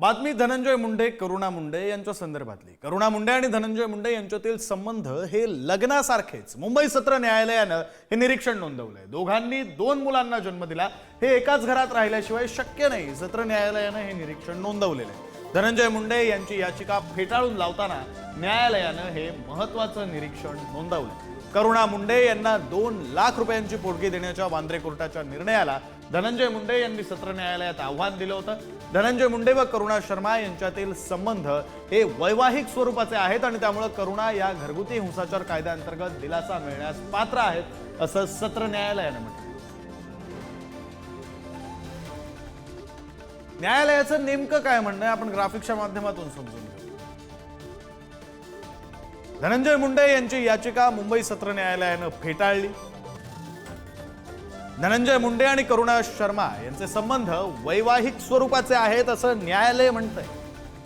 बातमी धनंजय मुंडे करुणा मुंडे यांच्या संदर्भातली. करुणा मुंडे आणि धनंजय मुंडे यांच्यातील संबंध हे लग्नासारखेच. मुंबई सत्र न्यायालयानं हे निरीक्षण नोंदवलंय. दोघांनी दोन मुलांना जन्म दिला. हे एकाच घरात राहिल्याशिवाय शक्य नाही. सत्र न्यायालयानं हे निरीक्षण नोंदवलेलं आहे. धनंजय मुंडे यांची याचिका फेटाळून लावताना न्यायालयानं हे महत्वाचं निरीक्षण नोंदवलं करुणा मुंडे यांना दोन लाख रुपयांची पोटगी देण्याच्या वांद्रे कोर्टाच्या निर्णयाला धनंजय मुंडे यांनी सत्र न्यायालयात आव्हान दिलं होतं. धनंजय मुंडे व करुणा शर्मा यांच्यातील संबंध हे वैवाहिक स्वरूपाचे आहेत आणि त्यामुळे करुणा या घरगुती हिंसाचार कायद्याअंतर्गत दिलासा मिळण्यास पात्र आहेत असं सत्र न्यायालयानं म्हटलं. न्यायालयाचं नेमकं काय म्हणणं आहे? आपण ग्राफिक्सच्या माध्यमातून समजून घेऊ. धनंजय मुंडे यांची याचिका मुंबई सत्र न्यायालयानं फेटाळली. धनंजय मुंडे आणि करुणा शर्मा यांचे संबंध वैवाहिक स्वरूपाचे आहेत असं न्यायालय म्हणतंय.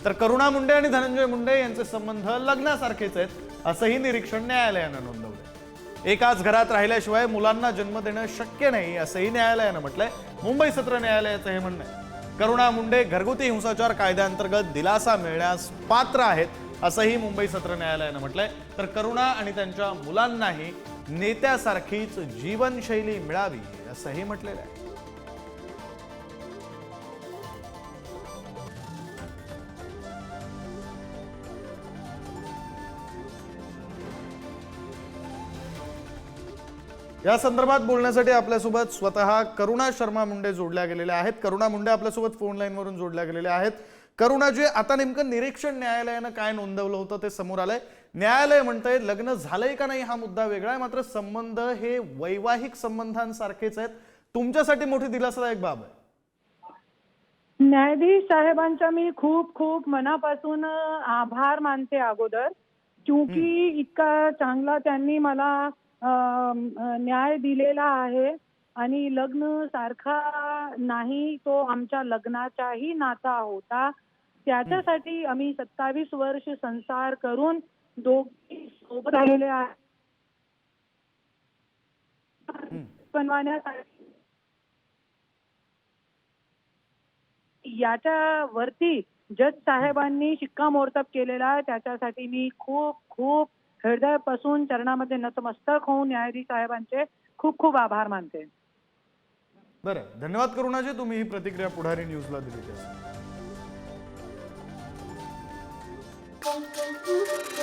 तर करुणा मुंडे आणि धनंजय मुंडे यांचे संबंध लग्नासारखेच आहेत असंही निरीक्षण न्यायालयानं नोंदवलं एकाच घरात राहिल्याशिवाय मुलांना जन्म देणं शक्य नाही असंही न्यायालयानं म्हटलंय. मुंबई सत्र न्यायालयाचं हे म्हणणं आहे. करुणा मुंडे घरगुती हिंसाचार कायद्याअंतर्गत दिलासा मिळण्यास पात्र आहेत असंही मुंबई सत्र न्यायालयानं म्हटलंय. तर करुणा आणि त्यांच्या मुलांनाही नेत्यासारखीच जीवनशैली मिळावी असंही म्हटलेलं आहे. या संदर्भात बोलण्यासाठी आपल्यासोबत स्वतः करुणा शर्मा मुंडे जोडल्या गेलेल्या आहेत. करुणा मुंडे आपल्यासोबत फोन लाईनवरून जोडल्या गेलेल्या आहेत. करुणाजी आता नेमकं निरीक्षण न्यायालयानं काय नोंदवलं होतं ते समोर आलंय. न्यायालय म्हणतंय लग्न झालंय का नाही हा मुद्दा वेगळा आहे मात्र संबंध हे वैवाहिक संबंधांसारखेच आहेत. तुमच्यासाठी मोठी दिलासादायक बाब आहे. न्यायाधीश साहेबांचा मी खूप खूप मनापासून आभार मानते अगोदर. क्योंकि इतका चांगला त्यांनी मला न्याय दिलेला आहे आणि लग्न सारखा नाही तो आमच्या लग्नाचाही नाता होता. त्याच्यासाठी आम्ही सत्तावीस वर्ष संसार करून दोघी सोबत आलेले आहे. बनवण्यासाठी. याच्या वरती जज साहेबांनी शिक्कामोर्तब केलेला आहे. त्याच्यासाठी मी खूप खूप हृदयापासून चरणामध्ये नतमस्तक होऊन न्यायाधीश साहेबांचे खूप खूप आभार मानते. बरं धन्यवाद करुणाजी. तुम्ही ही प्रतिक्रिया पुढारी न्यूजला दिली pom, pom, pom, pom.